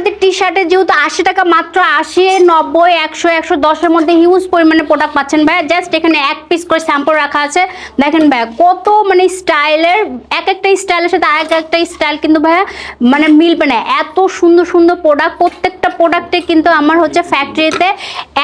আমাদের টি শার্টে যেহেতু আশি টাকা মাত্র, আশি, নব্বই, একশো একশো দশের মধ্যে হিউজ পরিমাণে প্রোডাক্ট পাচ্ছেন ভাইয়া। জাস্ট এখানে এক পিস করে স্যাম্পল রাখা আছে। দেখেন ভাইয়া, কত মানে স্টাইলের এক একটা স্টাইলের সাথে আরেক একটা স্টাইল কিন্তু ভাইয়া মানে মিলবে না। এত সুন্দর সুন্দর প্রোডাক্ট প্রত্যেকটা প্রোডাক্টে কিন্তু আমার হচ্ছে ফ্যাক্টরিতে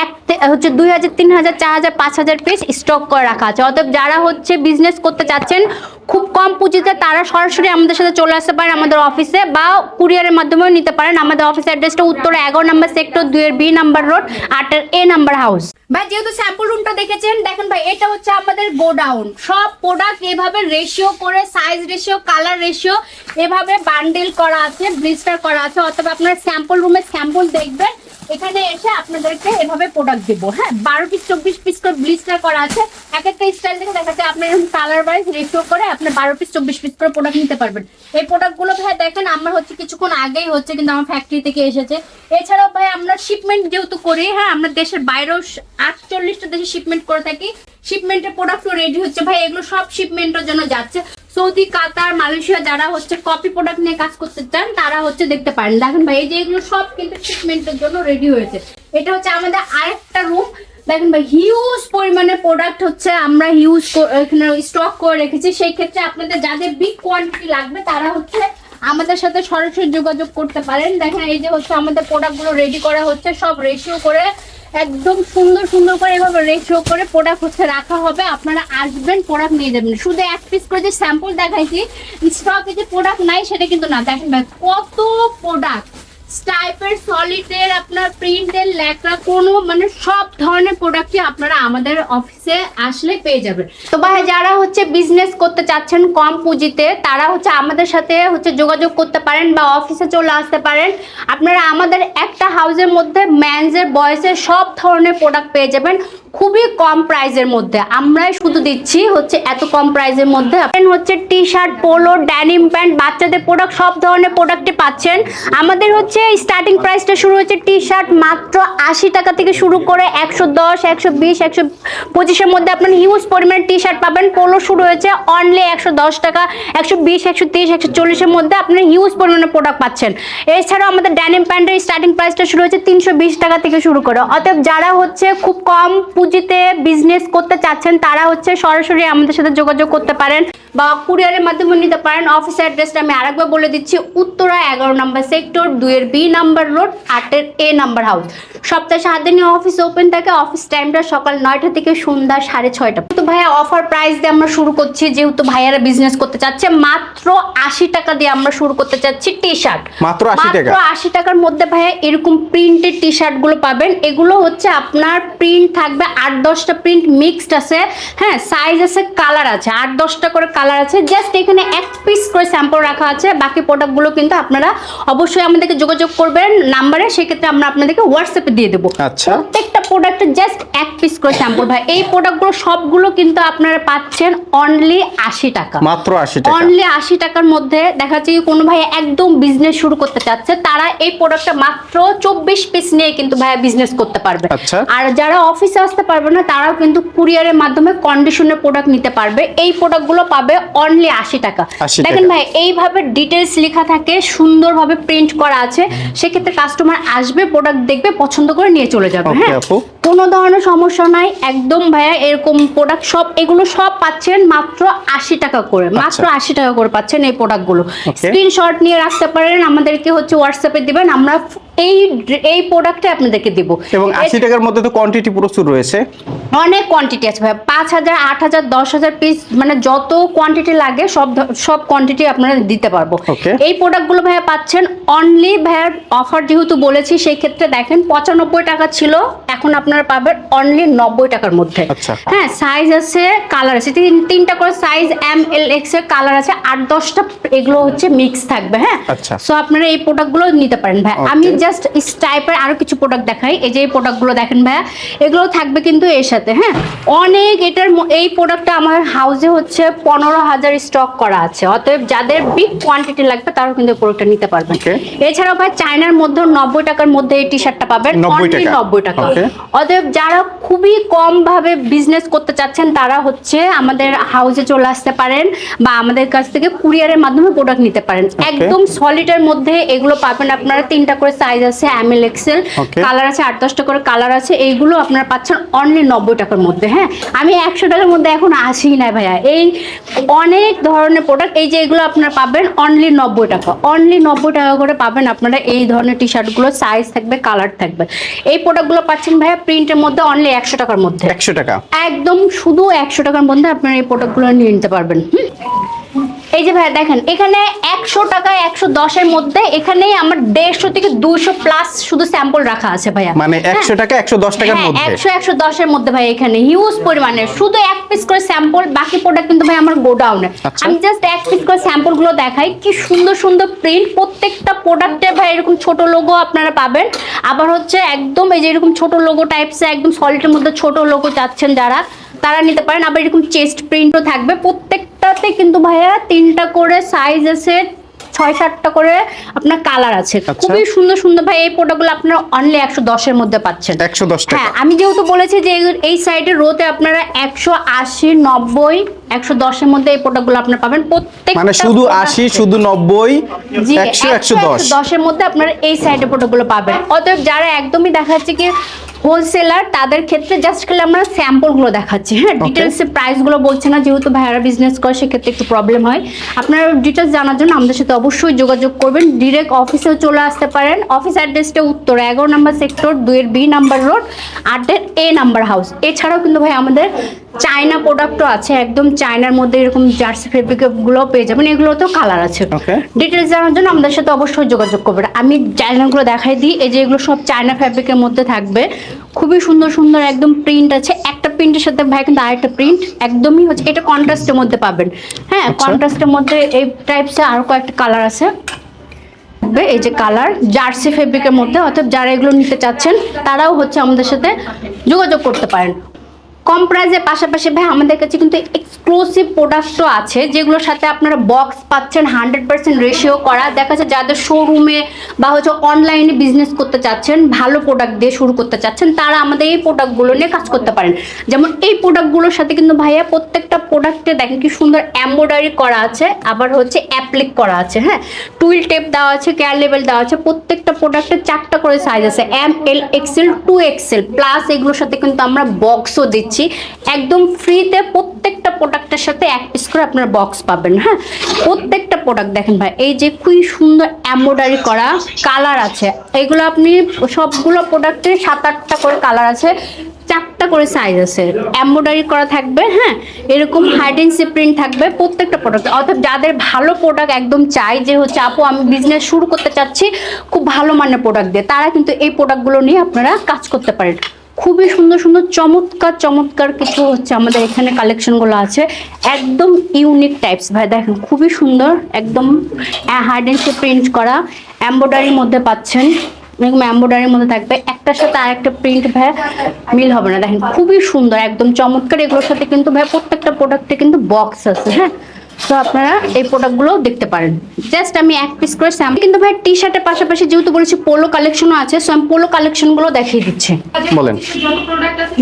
এক হচ্ছে দুই হাজার, তিন হাজার, চার হাজার, পাঁচ হাজার পিস স্টক করে রাখা আছে। অতএব যারা হচ্ছে বিজনেস করতে চাচ্ছেন খুব কম পুঁজিতে তারা সরাসরি আমাদের সাথে চলে আসতে পারেন আমাদের অফিসে বা কুরিয়ারের মাধ্যমেও নিতে পারেন। আমাদের অফিস অ্যাড্রেসটা উত্তরে এগারো নাম্বার সেক্টর দুইয়ের বি নাম্বার রোড, আটের এ নাম্বার হাউস। ভাই, যেহেতু স্যাম্পল রুমটা দেখেছেন, দেখেন ভাই, এটা হচ্ছে আমাদের গোডাউন। সব প্রোডাক্ট এভাবে রেশিও করে সাইজ রেশিও কালার রেশিও এভাবে বান্ডেল করা আছে ব্লিস্টার করা আছে, অথবা আপনার স্যাম্পল রুমে স্যাম্পল দেখবেন এখানে এসে আপনাদেরকে এভাবে প্রোডাক্ট দেবো। হ্যাঁ বারো পিস চব্বিশ পিস করে ব্লিস্টার করা আছে। এক একটা স্টাইল থেকে দেখা যায় আপনার এরকম কালার ওয়াইজ রেশিও করে আপনি বারো পিস চব্বিশ পিস করে প্রোডাক্ট নিতে পারবেন। এই প্রোডাক্টগুলো ভাই দেখেন, আমার হচ্ছে কিছুক্ষণ আগেই হচ্ছে কিন্তু আমার ফ্যাক্টরি থেকে এসেছে। এছাড়াও ভাই আমরা শিপমেন্ট যেহেতু করি হ্যাঁ আমরা দেশের বাইরেও আটচল্লিশটা দেশে শিপমেন্ট করে থাকি। শিপমেন্টের প্রোডাক্টও রেডি হচ্ছে ভাই, এগুলো সব শিপমেন্টের জন্য যাচ্ছে। সৌদি, কাতার, মালয়েশিয়া যারা হচ্ছে কপি প্রোডাক্ট নিয়ে কাজ করতে চান, তারা হচ্ছে দেখতে পারেন। দেখেন ভাই, এই যে এগুলো সব কিন্তু ট্রিটমেন্টের জন্য রেডি হয়েছে। এটা হচ্ছে আমাদের আরেকটা রুম দেখেন ভাই হিউজ পরিমাণে প্রোডাক্ট হচ্ছে আমরা হিউজ এখানে স্টক করে রেখেছি। সেই ক্ষেত্রে আপনাদের যাদের বিগ কোয়ান্টিটি লাগবে, তারা হচ্ছে আমাদের সাথে সরাসরি যোগাযোগ করতে পারেন। দেখেন, এই যে হচ্ছে আমাদের প্রোডাক্টগুলো রেডি করা হচ্ছে, সব রেশিও করে একদম সুন্দর সুন্দর করে এভাবে রেশিও করে প্রোডাক্ট হচ্ছে রাখা হবে। আপনারা আসবেন প্রোডাক্ট নিয়ে যাবেন। শুধু এক পিস করে যে স্যাম্পল দেখাইছি স্টকে যে প্রোডাক্ট নাই, সেটা কিন্তু না। দেখেন ভাই, কত প্রোডাক্ট স্টাইপের সলিডের আপনার প্রিন্টের কোনো মানে সব ধরনের প্রোডাক্টই আপনারা আমাদের অফিসে আসলে পেয়ে যাবেন। তো ভাই, যারা হচ্ছে বিজনেস করতে চাচ্ছেন কম পুঁজিতে, তারা হচ্ছে আমাদের সাথে হচ্ছে যোগাযোগ করতে পারেন বা অফিসে চলে আসতে পারেন। আপনারা আমাদের একটা হাউসের মধ্যে ম্যানসের বয়েসের সব ধরনের প্রোডাক্ট পেয়ে যাবেন খুবই কম প্রাইজের মধ্যে। আমরাই শুধু দিচ্ছি হচ্ছে এত কম প্রাইজের মধ্যে। হচ্ছে T shirt polo denim pant বাচ্চাদের প্রোডাক্ট সব ধরনের প্রোডাক্টই পাচ্ছেন। আমাদের হচ্ছে স্টার্টিং প্রাইসটা শুরু হচ্ছে টি শার্ট মাত্র আশি টাকা থেকে শুরু করে একশো দশ, একশো বিশ, একশো পঁচিশের মধ্যে আপনার হিউজ পরিমাণে টি শার্ট পাবেন। পোলো শুরু হয়েছে অনলি একশো দশ টাকা, একশো বিশ, একশো তিরিশ, একশো চল্লিশের মধ্যে আপনার হিউজ পরিমাণে প্রোডাক্ট পাচ্ছেন। এছাড়াও আমাদের ড্যানিম প্যান্টের স্টার্টিং প্রাইসটা শুরু হচ্ছে তিনশো বিশ টাকা থেকে শুরু করে। অতএব যারা হচ্ছে খুব কম পুঁজিতে বিজনেস করতে চাচ্ছেন তারা হচ্ছে সরাসরি আমাদের সাথে যোগাযোগ করতে পারেন বা কুরিয়ারের মাধ্যমে নিতে পারেন। অফিস অ্যাড্রেসটা আমি আরেকবার বলে দিচ্ছি উত্তরা এগারো নাম্বার সেক্টর দুইয়ের বি নাম্বার রোড আটের এ নাম্বার হাউস সপ্তাহে সাত দিনই অফিস ওপেন থাকে। অফিস টাইমটা সকাল নয়টা থেকে সন্ধ্যা সাড়ে ছয়টা। তো ভাইয়া অফার প্রাইস দিয়ে আমরা শুরু করছি যেহেতু ভাইয়ারা বিজনেস করতে চাচ্ছে মাত্র আশি টাকা দিয়ে আমরা শুরু করতে চাচ্ছি টি শার্ট মাত্র 80 টাকা? মাত্র আশি টাকার মধ্যে ভাইয়া এরকম প্রিন্টেড টি শার্টগুলো পাবেন। এগুলো হচ্ছে আপনার প্রিন্ট থাকবে আট দশটা প্রিন্ট মিক্সড আছে। হ্যাঁ সাইজ আছে কালার আছে। আট দশটা করে কালার আছে। জাস্ট এখানে এক পিস করে স্যাম্পল রাখা আছে। বাকি প্রোডাক্টগুলো কিন্তু আপনারা অবশ্যই আমাদেরকে যোগাযোগ করবেন নাম্বারে সেক্ষেত্রে আমরা আপনাদেরকে হোয়াটসঅ্যাপে দিয়ে দেবো। আচ্ছা। প্রত্যেকটা প্রোডাক্টের জাস্ট এক পিস করে স্যাম্পল ভাই এই প্রোডাক্টগুলো সবগুলো কিন্তু আপনারা পাচ্ছেন অনলি আশি টাকা। মাত্র আশি টাকা। অনলি আশি টাকার মধ্যে দেখা যাচ্ছে কোনো ভাই একদম বিজনেস শুরু করতে চাচ্ছে। তারা এই প্রোডাক্টটা মাত্র চব্বিশ পিস নিয়ে কিন্তু ভাইয়া বিজনেস করতে পারবে। আচ্ছা। আর যারা অফিসে আসতে পারবে না তারাও কিন্তু কুরিয়ারের মাধ্যমে কন্ডিশনের প্রোডাক্ট নিতে পারবে। এই প্রোডাক্টগুলো পাবে অনলি আশি টাকা। 80 দেখেন। ভাই এইভাবে ডিটেলস লেখা থাকে সুন্দরভাবে প্রিন্ট করা আছে। সেক্ষেত্রে কাস্টমার আসবে প্রোডাক্ট দেখবে পছন্দ করে নিয়ে চলে যাবে হ্যাঁ? কোনো ধরনের সমস্যা নাই। একদম ভাইয়া এরকম প্রোডাক্ট সব এগুলো সব পাচ্ছেন মাত্র আশি টাকা করে। মাত্র আশি টাকা করে পাচ্ছেন এই প্রোডাক্টগুলো স্ক্রিনশট নিয়ে রাখতে পারেন আমাদেরকে হচ্ছে হোয়াটসঅ্যাপে দিবেন আমরা এই এই প্রোডাক্টে আপনাদেরকে দিব। এবং আশি টাকার মধ্যে তো কোয়ান্টিটি প্রচুর রয়েছে অনেক কোয়ান্টিটি আছে ভাই পাঁচ হাজার আট হাজার দশ হাজার পিস মানে যত কোয়ান্টিটি লাগে সব সব কোয়ান্টিটি আপনারা দিতে পারব। এই প্রোডাক্টগুলো ভাইয়া পাচ্ছেন অনলি ভাইয়ার অফার যেহেতু বলেছি সেই ক্ষেত্রে দেখেন পঁচানব্বই টাকা ছিল এখন আপনারা পাবেন অনলি নব্বই টাকার মধ্যে। আচ্ছা। হ্যাঁ সাইজ আছে কালার আছে। তিন তিনটা করে সাইজ এম এল এক্সের কালার আছে আট দশটা এগুলো হচ্ছে মিক্স থাকবে হ্যাঁ। আচ্ছা। সো আপনারা এই প্রোডাক্টগুলো নিতে পারেন ভাই আমি. জাস্ট টাইপের আরও কিছু প্রোডাক্ট দেখাই। এই যে এই প্রোডাক্টগুলো দেখেন ভাইয়া এগুলো থাকবে কিন্তু এর সাথে হ্যাঁ? অনেক এটার এই প্রোডাক্টটা আমার হাউসে হচ্ছে পনেরো হাজার স্টক করা আছে। অতএব যাদের বিগ কোয়ান্টিটি লাগবে তারাও কিন্তু এই প্রোডাক্টটা নিতে পারবেন। এছাড়াও ভাই চায়নার মধ্যে নব্বই টাকার মধ্যে এই টি শার্টটা পাবেন। 90 Only টাকা। নব্বই টাকা। অতএব যারা খুবই কম ভাবে বিজনেস করতে চাচ্ছেন তারা হচ্ছে আমাদের হাউসে চলে আসতে পারেন বা আমাদের কাছ থেকে কুরিয়ারের মাধ্যমে প্রোডাক্ট নিতে পারেন। একদম সলিডের মধ্যে এগুলো পাবেন আপনারা তিনটা করে সাইজ আছে এম এল এক্সেল কালার আছে আট দশটা করে কালার আছে। এইগুলো আপনারা পাচ্ছেন অনলি নব্বই টাকার মধ্যে হ্যাঁ? আমি একশো টাকার মধ্যে এখন আসি না ভাইয়া। এই অনেক ধরনের প্রোডাক্ট এই যে এগুলো আপনারা পাবেন অনলি নব্বই টাকা। অনলি নব্বই টাকা করে পাবেন আপনারা এই ধরনের টি শার্টগুলো সাইজ থাকবে কালার থাকবে। এই প্রোডাক্টগুলো পাচ্ছেন ভাইয়া প্রিন্টের মধ্যে অনলি একশো টাকার মধ্যে। একশো টাকা। একদম শুধু একশো টাকার মধ্যে আপনারা এই প্রোডাক্টগুলো নিয়ে নিতে পারবেন হুম? এই যে ভাই দেখেন এখানে একশো টাকা একশো দশের মধ্যে এখানেই আমার দেড়শো থেকে দুইশো প্লাস শুধু স্যাম্পল রাখা আছে ভাইয়া। মানে একশো টাকা একশো দশ টাকার হ্যাঁ মধ্যে? একশো একশো দশের মধ্যে ভাই এখানে হিউজ পরিমাণে। শুধু এক পিস করে স্যাম্পল বাকি প্রোডাক্ট কিন্তু ভাই আমার গোডাউনে আচ্ছা। আমি জাস্ট এক পিস করে স্যাম্পলগুলো দেখাই কি সুন্দর সুন্দর প্রিন্ট প্রত্যেকটা প্রোডাক্টে ভাই এরকম ছোট লোগো আপনারা পাবেন। আবার হচ্ছে একদম এই যে এরকম ছোট লোগো টাইপস একদম সলিডের মধ্যে ছোট লোগো চাচ্ছেন যারা। তারা নিতে পারেন। আবার এরকম চেস্ট প্রিন্টও থাকবে। প্রত্যেকটাতে কিন্তু ভাইয়া তিনটা করে সাইজ আছে ছয় সাতটা করে আপনার কালার আছে। আচ্ছা। খুবই সুন্দর সুন্দর ভাই এই প্রোডাক্টগুলো আপনারা অনলি একশো দশের মধ্যে পাচ্ছেন। একশো দশ হ্যাঁ আমি যেহেতু বলেছি যে এই- সাইডে রোতে আপনারা একশো আশি নব্বই একশো দশের মধ্যে এই প্রোডাক্টগুলো আপনারা পাবেন। প্রত্যেক মানে শুধু আশি শুধু নব্বই একশো একশো দশ। দশের মধ্যে আপনারা এই সাইডে প্রোডাক্টগুলো পাবেন। অতএব যারা একদমই দেখা যাচ্ছে কি হোলসেলার তাদের ক্ষেত্রে জাস্ট খালি আমরা স্যাম্পলগুলো দেখাচ্ছি। হ্যাঁ ডিটেলসে প্রাইসগুলো বলছে না যেহেতু ভাইয়ারা বিজনেস করে সেক্ষেত্রে একটু প্রবলেম হয়। আপনারা ডিটেলস জানার জন্য আমাদের সাথে অবশ্যই যোগাযোগ করবেন। ডিরেক্ট অফিসেও চলে আসতে পারেন। অফিস অ্যাড্রেসটা উত্তর এগারো নাম্বার সেক্টর দুইয়ের বি নাম্বার রোড আটের এ নাম্বার হাউস এছাড়াও কিন্তু ভাই আমাদের চায়না প্রোডাক্টও আছে একদম চায়নার মধ্যে এরকম জার্সি ফেব্রিকগুলো পেয়ে যাবেন। এগুলোতেও কালার আছে. ডিটেলস জানার জন্য আমাদের সাথে অবশ্যই যোগাযোগ করবেন। আমি চায়নাগুলো দেখাই দিই। এই যে এগুলো সব চায়না ফ্যাব্রিকের মধ্যে থাকবে। খুবই সুন্দর সুন্দর একদম প্রিন্ট আছে। একটা প্রিন্টের সাথে ভাই কিন্তু আরেকটা প্রিন্ট একদমই হচ্ছে এটা কন্ট্রাস্টের মধ্যে পাবেন। হ্যাঁ আচ্ছা। কন্ট্রাস্টের মধ্যে এই টাইপসে আরও কয়েকটা কালার আছে। থাকবে এই যে কালার জার্সি ফেব্রিকের মধ্যে অর্থাৎ যারা এগুলো নিতে চাচ্ছেন তারাও হচ্ছে আমাদের সাথে যোগাযোগ করতে পারেন। কম প্রাইসের পাশাপাশি ভাই আমাদের কাছে কিন্তু এক্সক্লুসিভ প্রোডাক্টও আছে, যেগুলোর সাথে আপনারা বক্স পাচ্ছেন হান্ড্রেড পার্সেন্ট রেশিও করা। দেখা যাচ্ছে যাদের শোরুমে বা হচ্ছে অনলাইনে বিজনেস করতে চাচ্ছেন, ভালো প্রোডাক্ট দিয়ে শুরু করতে চাচ্ছেন, তারা আমাদের এই প্রোডাক্টগুলো নিয়ে কাজ করতে পারেন। যেমন এই প্রোডাক্টগুলোর সাথে কিন্তু ভাইয়া প্রত্যেকটা প্রোডাক্টে দেখেন কি সুন্দর এমব্রয়ডারি করা আছে, আবার হচ্ছে অ্যাপ্লিক করা আছে হ্যাঁ? টুইল টেপ দেওয়া আছে কেয়ার লেভেল দেওয়া আছে, প্রত্যেকটা প্রোডাক্টের চারটা করে সাইজ আছে M L XL two XL plus এগুলোর সাথে কিন্তু আমরা বক্সও দিচ্ছি। একদম ফ্রিতে প্রত্যেকটা প্রোডাক্টের সাথে এক পিস করে আপনারা বক্স পাবেন হ্যাঁ? প্রত্যেকটা প্রোডাক্ট দেখেন ভাই, এই যে খুবই সুন্দর এমব্রয়ডারি করা কালার আছে। এগুলো আপনি সবগুলো প্রোডাক্টের সাত আটটা করে কালার আছে, চারটা করে সাইজ আছে। এমব্রয়ডারি করা থাকবে হ্যাঁ? এরকম হাইডেন্সি প্রিন্ট থাকবে প্রত্যেকটা প্রোডাক্ট অর্থাৎ যাদের ভালো প্রোডাক্ট একদম চাই, যে হচ্ছে, আপু, আমি বিজনেস শুরু করতে চাচ্ছি খুব ভালো মানের প্রোডাক্ট দিয়ে, তারা কিন্তু এই প্রোডাক্টগুলো নিয়ে আপনারা কাজ করতে পারেন। খুবই সুন্দর সুন্দর, চমৎকার চমৎকার কিছু হচ্ছে আমাদের এখানে কালেকশনগুলো আছে। একদম ইউনিক টাইপস ভাই, দেখেন, খুবই সুন্দর, একদম হার্ড হাইডেন্সি প্রিন্ট করা। এমব্রয়ডারির মধ্যে পাচ্ছেন। এরকম এম্ব্রয়ডারির মধ্যে থাকবে। একটার সাথে আর একটা প্রিন্ট ভাই, মিল হবে না। দেখেন, খুবই সুন্দর, একদম চমৎকার। এগুলোর সাথে কিন্তু, ভাই, প্রত্যেকটা প্রোডাক্টে কিন্তু বক্স আছে হ্যাঁ? তো আপনারা এই প্রোডাক্টগুলো দেখতে পারেন। জাস্ট আমি এক পিস করে স্যাম্পল কিন্তু ভাই টি শার্টের পাশাপাশি যেহেতু বলেছি পোলো কালেকশনও আছে সো আমি পোলো কালেকশনগুলো দেখিয়ে দিচ্ছি। বলেন।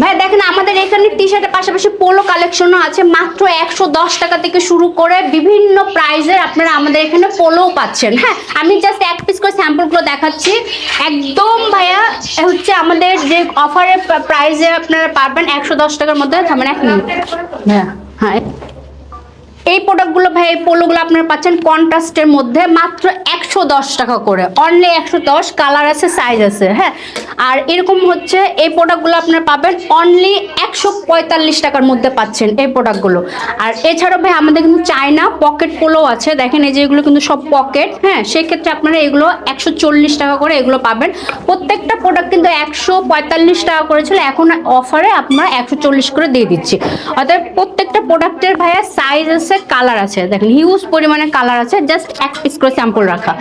ভাই দেখেন আমাদের এখানে টি শার্টের পাশাপাশি পোলো কালেকশনও আছে মাত্র একশো দশ টাকা থেকে শুরু করে বিভিন্ন প্রাইজের আপনারা আমাদের এখানে পোলোও পাচ্ছেন। হ্যাঁ আমি জাস্ট এক পিস করে স্যাম্পলগুলো দেখাচ্ছি। একদম ভাইয়া হচ্ছে আমাদের যে অফারের প্রাইজে আপনারা পাবেন একশো দশ টাকার মধ্যে থামেন এক মিনিট হ্যাঁ। হ্যাঁ এই প্রোডাক্টগুলো ভাই, এই পোলোগুলো আপনারা পাচ্ছেন কন্ট্রাস্টের মধ্যে মাত্র একশো দশ টাকা করে। অনলি একশো দশ কালার আছে সাইজ আছে হ্যাঁ? আর এরকম হচ্ছে, এই প্রোডাক্টগুলো আপনারা পাবেন অনলি একশো পঁয়তাল্লিশ টাকার মধ্যে পাচ্ছেন এই প্রোডাক্টগুলো আর এছাড়াও ভাই, আমাদের কিন্তু চায়না পকেট পোলো আছে। দেখেন, এই যে এগুলো কিন্তু সব পকেট হ্যাঁ? সেক্ষেত্রে আপনারা এগুলো একশো চল্লিশ টাকা করে এগুলো পাবেন। প্রত্যেকটা প্রোডাক্ট কিন্তু একশো পঁয়তাল্লিশ টাকা করেছিল এখন অফারে আপনারা একশো চল্লিশ করে দিয়ে দিচ্ছি। অর্থাৎ প্রত্যেকটা প্রোডাক্টের ভাইয়া সাইজ আছে আছে কালার আছে। দেখেন হিউজ পরিমাণে কালার আছে জাস্ট এক পিস করে স্যাম্পল রাখা।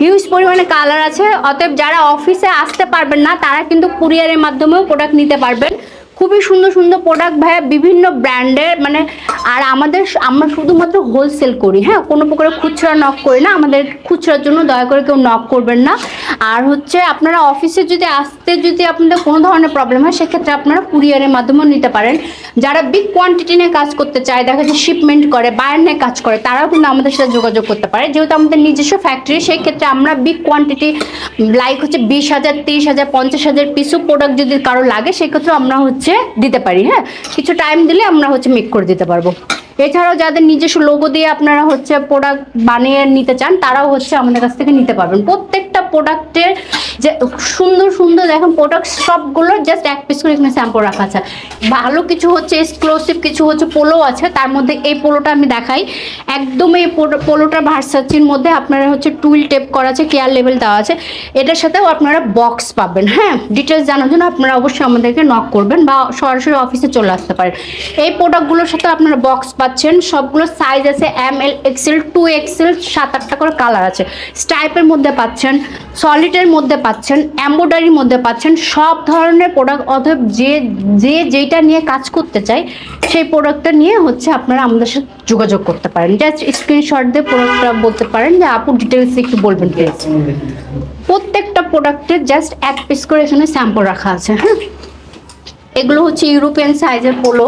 হিউজ পরিমাণে কালার আছে, অতএব যারা অফিসে আসতে পারবেন না, তারা কিন্তু কুরিয়ারের মাধ্যমেও প্রোডাক্ট নিতে পারবেন। খুবই সুন্দর সুন্দর প্রোডাক্ট ভাইয়া, বিভিন্ন ব্র্যান্ডের মানে আর আমাদের আমরা শুধুমাত্র হোলসেল করি হ্যাঁ? কোনো প্রকারের খুচরা নক করি না, আমাদের খুচরার জন্য দয়া করে কেউ নক করবেন না। আর হচ্ছে আপনারা অফিসে যদি আসতে যদি আপনাদের কোনো ধরনের প্রবলেম হয়, সেক্ষেত্রে আপনারা কুরিয়ারের মাধ্যমেও নিতে পারেন। যারা বিগ কোয়ান্টিটি নিয়ে কাজ করতে চায়, দেখা যায় শিপমেন্ট করে বায়ার নিয়ে কাজ করে, তারাও কিন্তু আমাদের সাথে যোগাযোগ করতে পারে। যেহেতু আমাদের নিজস্ব ফ্যাক্টরি সেই ক্ষেত্রে আমরা বিগ কোয়ান্টিটি লাইক হচ্ছে বিশ হাজার, তিরিশ হাজার, পঞ্চাশ হাজার পিসও প্রোডাক্ট যদি কারও লাগে সেক্ষেত্রে আমরা হচ্ছে দিতে পারি হ্যাঁ? কিছু টাইম দিলে আমরা হচ্ছে মেক করে দিতে পারব। এছাড়াও যাদের নিজস্ব লোগো দিয়ে আপনারা হচ্ছে প্রোডাক্ট বানিয়ে নিতে চান, তারাও হচ্ছে আমাদের কাছ থেকে নিতে পারবেন। প্রত্যেকটা প্রোডাক্টের যে সুন্দর সুন্দর দেখেন প্রোডাক্ট সবগুলো জাস্ট এক পিস করে এখানে স্যাম্পল রাখা আছে। ভালো কিছু হচ্ছে এক্সক্লুসিভ কিছু হচ্ছে পোলো আছে, তার মধ্যে এই পোলোটা আমি দেখাই। একদম এই পোলোটা ভার্সাচির মধ্যে আপনারা হচ্ছে টুইল টেপ করা আছে কেয়ার লেভেল দেওয়া আছে। এটার সাথেও আপনারা বক্স পাবেন হ্যাঁ? ডিটেলস জানার জন্য আপনারা অবশ্যই আমাদেরকে নক করবেন বা সরাসরি অফিসে চলে আসতে পারেন। এই প্রোডাক্টগুলোর সাথে আপনারা বক্স পাচ্ছেন। সবগুলো সাইজ আছে M L XL two XL সাত আটটা করে কালার আছে। স্টাইপের মধ্যে পাচ্ছেন সলিডের মধ্যে পাচ্ছেন এম্ব্রয়ডারির মধ্যে পাচ্ছেন। সব ধরনের প্রোডাক্ট অতএব যে যে যেটা নিয়ে কাজ করতে চাই সেই প্রোডাক্টটা নিয়ে হচ্ছে আপনারা আমাদের সাথে যোগাযোগ করতে পারেন। জাস্ট স্ক্রিনশট দিয়ে প্রোডাক্টটা বলতে পারেন। যে আপু ডিটেলস একটু বলবেন প্লিজ প্রত্যেকটা প্রোডাক্টের জাস্ট এক পিস করে এখানে স্যাম্পল রাখা আছে হ্যাঁ? এগুলো হচ্ছে ইউরোপিয়ান সাইজের পোলো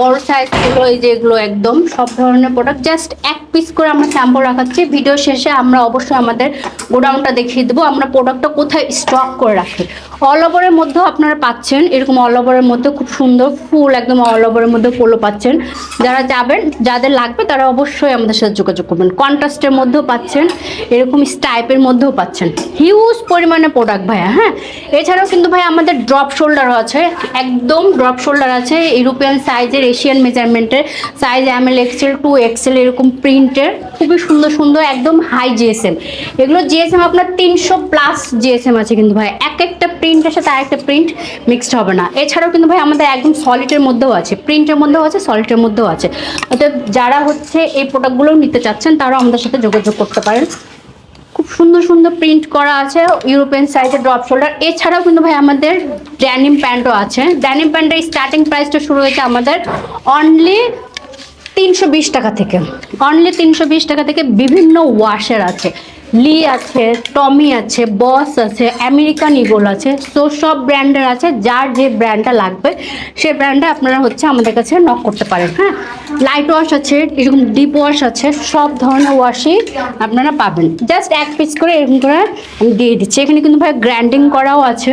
বড় সাইজ পোলো এই যে এগুলো একদম সব ধরনের প্রোডাক্ট জাস্ট এক পিস করে আমরা স্যাম্পল রাখাচ্ছি। ভিডিও শেষে আমরা অবশ্যই আমাদের গোডাউনটা দেখিয়ে দেবো। আমরা প্রোডাক্টটা কোথায় স্টক করে রাখি। অল ওভারের মধ্যেও আপনারা পাচ্ছেন, এরকম অল ওভারের মধ্যে খুব সুন্দর ফুল, একদম অল ওভারের মধ্যে পোলো পাচ্ছেন। যারা যাবেন, যাদের লাগবে তারা অবশ্যই আমাদের সাথে যোগাযোগ করবেন। কন্ট্রাস্টের মধ্যেও পাচ্ছেন, এরকম স্টাইপের মধ্যেও পাচ্ছেন। হিউজ পরিমাণে প্রোডাক্ট ভাইয়া হ্যাঁ? এছাড়াও কিন্তু ভাই আমাদের ড্রপ শোল্ডারও আছে, একদম ড্রপ শোল্ডার আছে ইউরোপিয়ান সাইজের Asian মেজারমেন্টের size M L XL two XL এরকম প্রিন্টের খুবই সুন্দর সুন্দর, একদম হাই জিএসএম এগুলো জিএসএম আপনার তিনশো প্লাস জিএসএম আছে কিন্তু ভাই এক একটা প্রিন্টের সাথে আর একটা প্রিন্ট মিক্সড হবে না। এছাড়াও কিন্তু ভাই আমাদের একদম সলিডের মধ্যেও আছে। প্রিন্টের মধ্যেও আছে সলিডের মধ্যেও আছে। অতএব যারা হচ্ছে এই প্রোডাক্টগুলো নিতে চাচ্ছেন তারাও আমাদের সাথে যোগাযোগ করতে পারেন। খুব সুন্দর সুন্দর প্রিন্ট করা আছে ইউরোপিয়ান সাইজের ড্রপ শোল্ডার এছাড়াও কিন্তু ভাই আমাদের ড্যানিম প্যান্টও আছে। ড্যানিম প্যান্টের স্টার্টিং প্রাইসটা শুরু হয়েছে আমাদের অনলি তিনশো বিশ টাকা থেকে। অনলি তিনশো বিশ টাকা থেকে বিভিন্ন ওয়াশের আছে। লি আছে টমি আছে বস আছে আমেরিকান ইগোল আছে সো সব ব্র্যান্ডের আছে, যার যে ব্র্যান্ডটা লাগবে, সে ব্র্যান্ডটা আপনারা হচ্ছে আমাদের কাছে নক করতে পারেন হ্যাঁ? লাইট ওয়াশ আছে, এরকম ডিপ ওয়াশ আছে, সব ধরনের ওয়াশই আপনারা পাবেন। জাস্ট এক পিস করে এরকম করে আমি দিয়ে দিচ্ছি। এখানে কিন্তু ভাই গ্র্যান্ডিং করাও আছে।